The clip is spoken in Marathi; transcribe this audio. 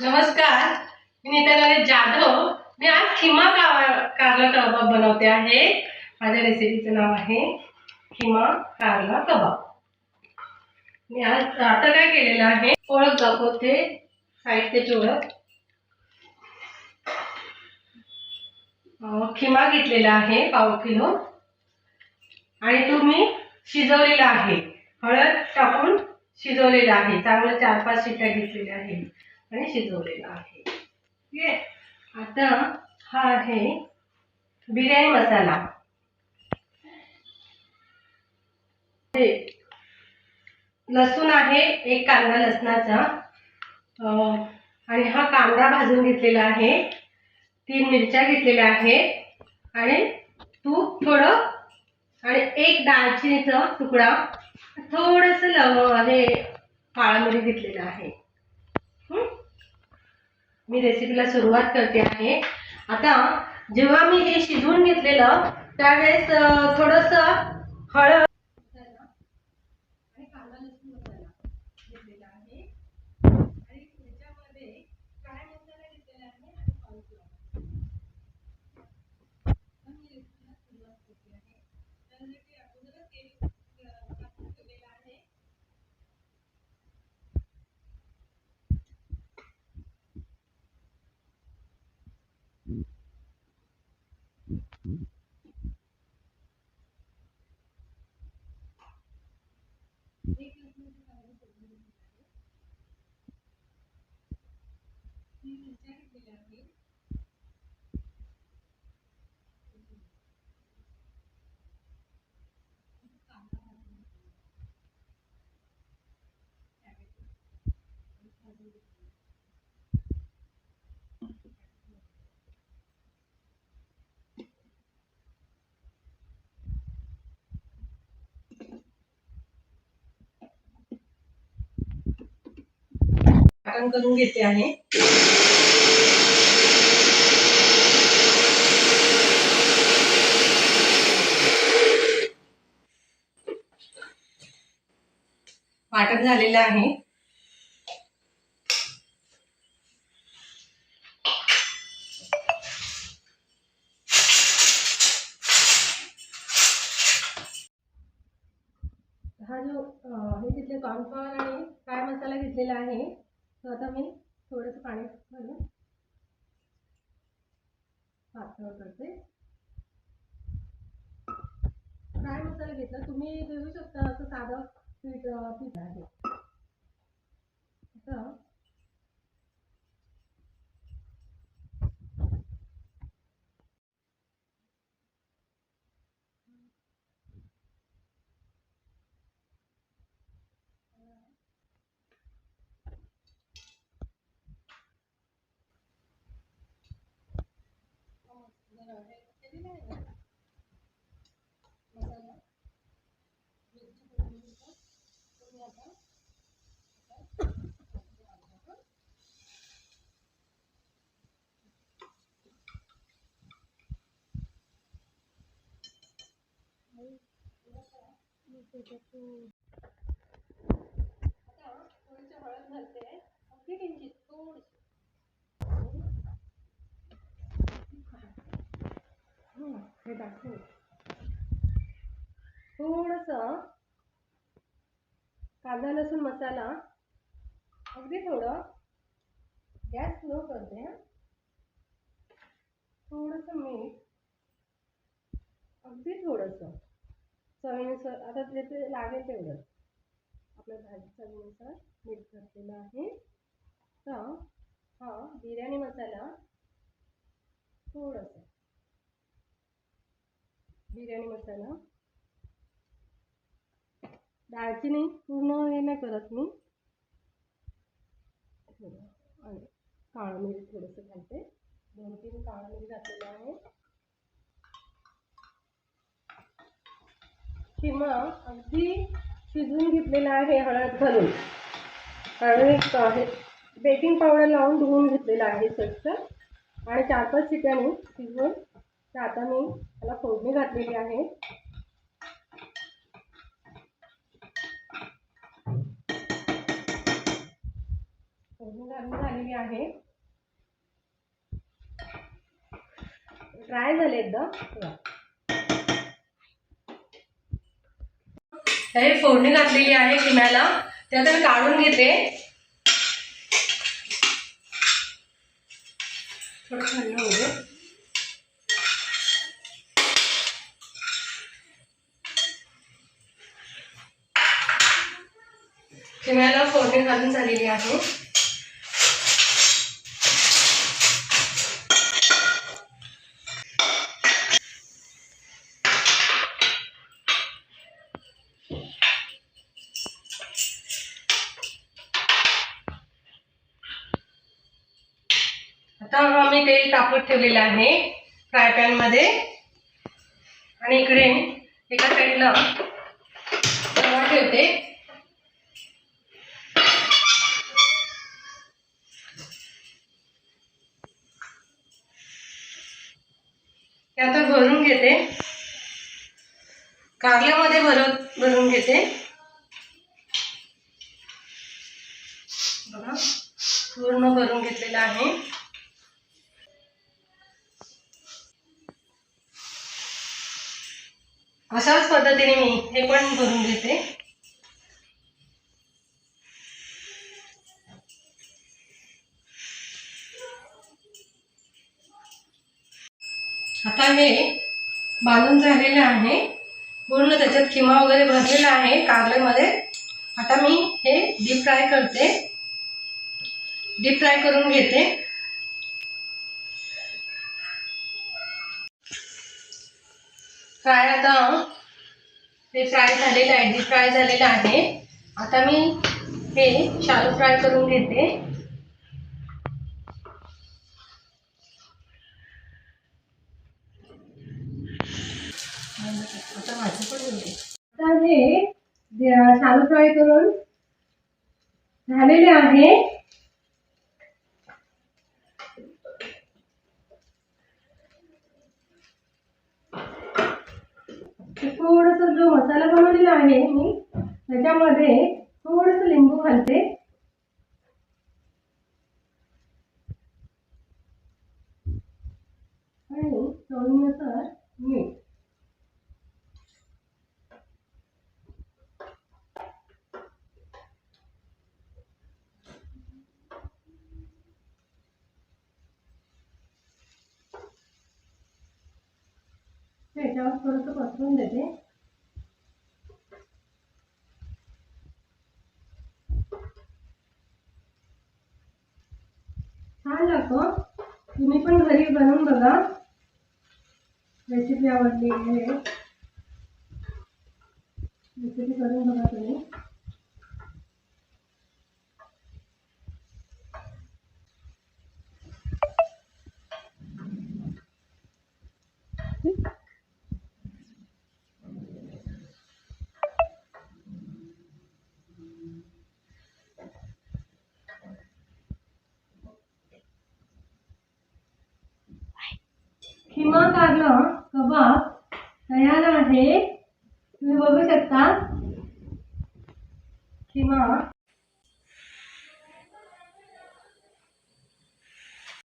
नमस्कार. मी नीता जाधव. मी आज खिमा का कारला कबाब बनवते आहे. माझ्या रेसिपीचं नाव आहे खिमा कारला कबाब. मी आज आता काय केलेलं आहे? ओळख दाखवते. साहित्याची ओळख खिमा घेतलेला आहे पाव किलो. आणि तो मी शिजवलेला आहे. हळद टाकून शिजवलेला आहे. चांगलं चार पाच शिट्ट्या घेतलेल्या आहे आणि शिजवलेला आहे. ठीक? आहे आता हा आहे बिर्याणी मसाला. लसूण आहे एक कांदा लसणाचा. आणि हा कांदा भाजून घेतलेला आहे. तीन मिरच्या घेतलेल्या आहेत. आणि तूप थोडं आणि एक दालचिनीचा तुकडा. थोडस लव हे काळा मिरी घेतलेला आहे. मी रेसिपीला सुरुवात करते आहे. आता जेव्हा मी हे शिजवून घेतलेलं त्यावेळेस थोडंसं हळद आणि कांदा लसूण मसाला घेतलेला आहे आणि त्याच्यामध्ये काळा मसाला घेतलेला आहे आणि कॉर्नफ्लॉवर तर मी रेसिपीला सुरुवात करते आहे त्यासाठी अगोदरच तेल अं, टाकून ठेवलेलं आहे एक लसणाची पाकळी फोडणी दिलेली आहे. तीन मिरच्या घेतलेल्या आहेत. कांदा भाजून घेतलेला आहे. टॅमॅटो आणि भाजून घेतलेला आहे. वाटण करून घेते आहे. वाटण झालेलं आहे. हा जो हे तिथले कॉर्नफ्लॉवर आणि काय मसाला घेतलेला आहे तर आता मी थोडंसं पाणी घालून पातळ करते. फ्राय मसाला घेतला. तुम्ही घेऊ शकता असं साधं पीठ पीठ आहे. आता मसाला आता आता थोडीशी हळद घालते. अगदी किंचित थोडीशी. हे दाखव. थोडस कांदा लसूण मसाला अगदी थोडं गॅस स्लो करते. हं. थोडंसं मीठ अगदी थोडंसं. चवीनुसार आता जे लागेल तेवढं. आपल्या भाजी चवीनुसार मीठ घातलेलं आहे. तर हा बिर्याणी मसाला थोडंसं. बिर्याणी मसाला. दालचिनी पूर्ण हे नाही करत मी. आणि काळा मिरी थोडंसं घालते. दोन तीन काळा मिरी घातलेलं आहे. किंवा अगदी शिजवून घेतलेलं आहे हळद घालून. आणि आहे बेकिंग पावडर लावून धुवून घेतलेलं आहे स्वच्छ. आणि चार पाच शिट्याने शिजवून तर आता मी त्याला फोडणी घातलेली आहे. फोडणी घालून झालेली आहे. ड्राय झाले एकदा. हे फोडणी घातलेली आहे किम्याला. ते आता मी काढून घेते. थोडं थंड होऊ घालून झालेली आहे. आता मी तेल तापत ठेवलेलं आहे फ्राय पॅनमध्ये. आणि इकडे एका साईडला तवा ठेवते. हे आता भरून घेते. कारल्यामध्ये भरत भरून घेते. बघा पूर्ण भरून घेतलेलं आहे. अशाच पद्धतीने मी हे पण भरून घेते. आता हे बांधून झालेलं आहे. पूर्ण त्याच्यात किमा वगैरे भरलेला आहे. कारल्यामध्ये. आता मी हे डीप फ्राय करते. डीप फ्राय करून घेते. फ्राय आता हे फ्राय झालेलं आहे. डीप फ्राय झालेलं आहे. आता मी हे शालो फ्राय करून घेते. आता हे शालो फ्राय करून झालेले आहे. थोडस जो मसाला बनवलेला आहे मी त्याच्यामध्ये थोडस लिंबू घालते. आणि चवीनुसार मीठ. त्याच्यावर थोडंसं पसरून देते. छान लागतो. तुम्ही पण घरी बनवून बघा. रेसिपी आवडली आहे. रेसिपी करून बघा तुम्ही. किंवा कारलं कबाब तयार आहे. तुम्ही बघू शकता. किंवा